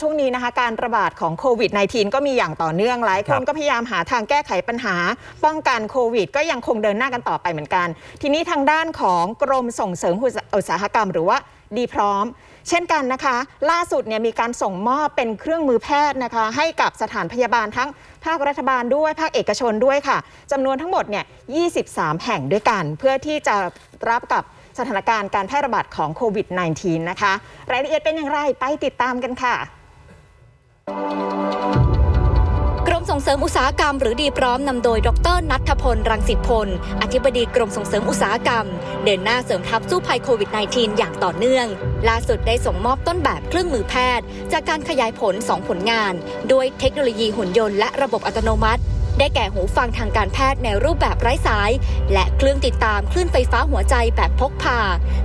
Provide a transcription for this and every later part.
ช่วงนี้นะคะการระบาดของโควิด -19 ก็มีอย่างต่อเนื่องหลายคครันบก็พยายามหาทางแก้ไขปัญหา ป้องกันโควิด ก็ยังคงเดินหน้ากันต่อไปเหมือนกัน ทีนี้ทางด้านของกรมส่งเสริมอุตสาหกรรม หรือว่าดีพร้อม เช่นกันนะคะ ล่าสุดเนี่ยมีการส่งมอบเป็นเครื่องมือแพทย์นะคะ ให้กับสถานพยาบาลทั้งภาครัฐบาลด้วยภาคเอกชนด้วยค่ะจำนวนทั้งหมดเนี่ย 23 แห่งด้วยกัน เพื่อที่จะรับกับสถานการณ์การแพร่ระบาดของโควิด -19 นะคะ รายละเอียดเป็นอย่างไรไปติดตามกันค่ะ กรมส่งเสริมอุตสาหกรรมหรือดีพร้อมนำโดย ดรนัทพล รังสิตพล อธิบดีกรมส่งเสริมอุตสาหกรรม เดินหน้าเสริมทัพสู้ภัยโควิด -19 อย่างต่อเนื่อง ล่าสุดได้ส่งมอบต้นแบบเครื่องมือแพทย์ จากการขยายผล 2 ผลงาน ด้วยเทคโนโลยีหุ่นยนต์และระบบอัตโนมัติ ได้แก่หูฟังทางการแพทย์ในรูปแบบไร้สาย และเครื่องติดตามคลื่นไฟฟ้าหัวใจแบบพกพา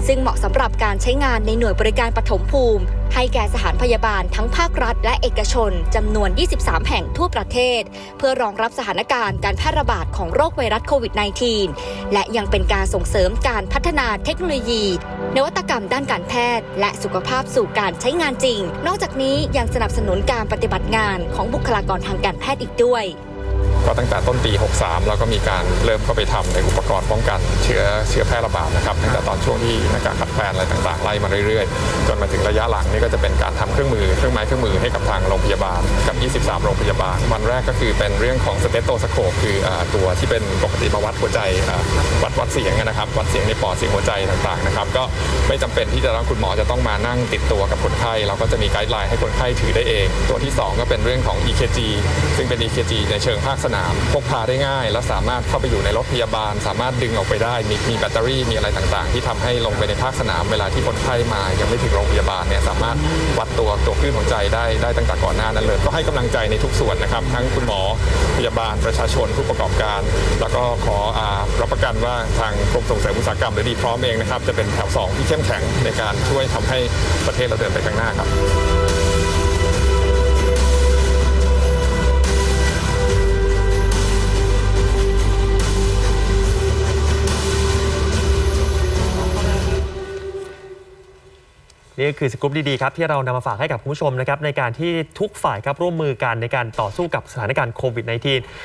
ซึ่งเหมาะสำหรับการใช้งานในหน่วยบริการปฐมภูมิ ให้แก่สถานพยาบาลทั้งภาครัฐ และเอกชนจำนวน 23 แห่งทั่วประเทศ เพื่อรองรับสถานการณ์การแพร่ระบาดของโรคไวรัสโควิด -19 และยังเป็นการส่งเสริมการพัฒนาเทคโนโลยี นวัตกรรมด้านการแพทย์ และสุขภาพสู่การใช้งานจริง นอกจากนี้ยังสนับสนุนการปฏิบัติงานของบุคลากรทางการแพทย์อีกด้วย ก็ตั้งแต่ต้นปี 63เราก็มีการเริ่มเข้าไปทำในอุปกรณ์ป้องกันเชื้อเชื้อแพร่ระบาดนะครับตั้งแต่ตอนช่วงที่หน้ากากขัดแคลนอะไรต่างๆไล่มาเรื่อยๆ จนมาถึงระยะหลังนี่ก็จะเป็นการทำเครื่องมือเครื่องไม้เครื่องมือให้กับทางโรงพยาบาลกับ 23 โรงพยาบาล วันแรกก็คือเป็นเรื่องของสเตตโตสโคปคืออตัวที่เป็นปกติมาวัดหัวใจวัดวัดเสียงนะครับวัดเสียงในปอดเสียงหัวใจต่างๆนะครับก็ไม่จำเป็นที่จะต้องคุณหมอจะต้องมานั่งติดตัวกับคนไข้เราก็จะมีไกด์ไลน์ให้คนไข้ถือได้เอง ตัวที่สองก็เป็นเรื่องของ EKG ซึ่งเป็น EKG ในเชิงภาคสนามพกพาได้ง่าย และสามารถเข้าไปอยู่ในรถพยาบาล สามารถดึงออกไปได้มีมีแบตเตอรี่มีอะไรต่างๆ ที่ทำให้ลงไปในภาคสนามเวลาที่คนไข้มายังไม่ถึงโรงพยาบาลเนี่ยสามารถวัดตัวตัวคลื่นหัวใจได้ได้ตั้งแต่ก่อนหน้านั้นเลยก็ให้กำลังใจในทุกส่วนนะครับ ทั้งคุณหมอพยาบาลประชาชนผู้ประกอบการ แล้วก็ขออรับประกันว่าทางกรมส่งเสริมอุตสาหกรรมหรือดีพร้อมเองนะครับจะเป็นแถวสองที่เข้มแข็งในการช่วยทำให้ประเทศเราเดินไปข้างหน้าครับ นี่ก็คือสกู๊ปดีๆครับที่เรานำมาฝากให้กับคุณผู้ชมนะครับในการที่ทุกฝ่ายครับร่วมมือกันในการต่อสู้กับสถานการณ์โควิด -19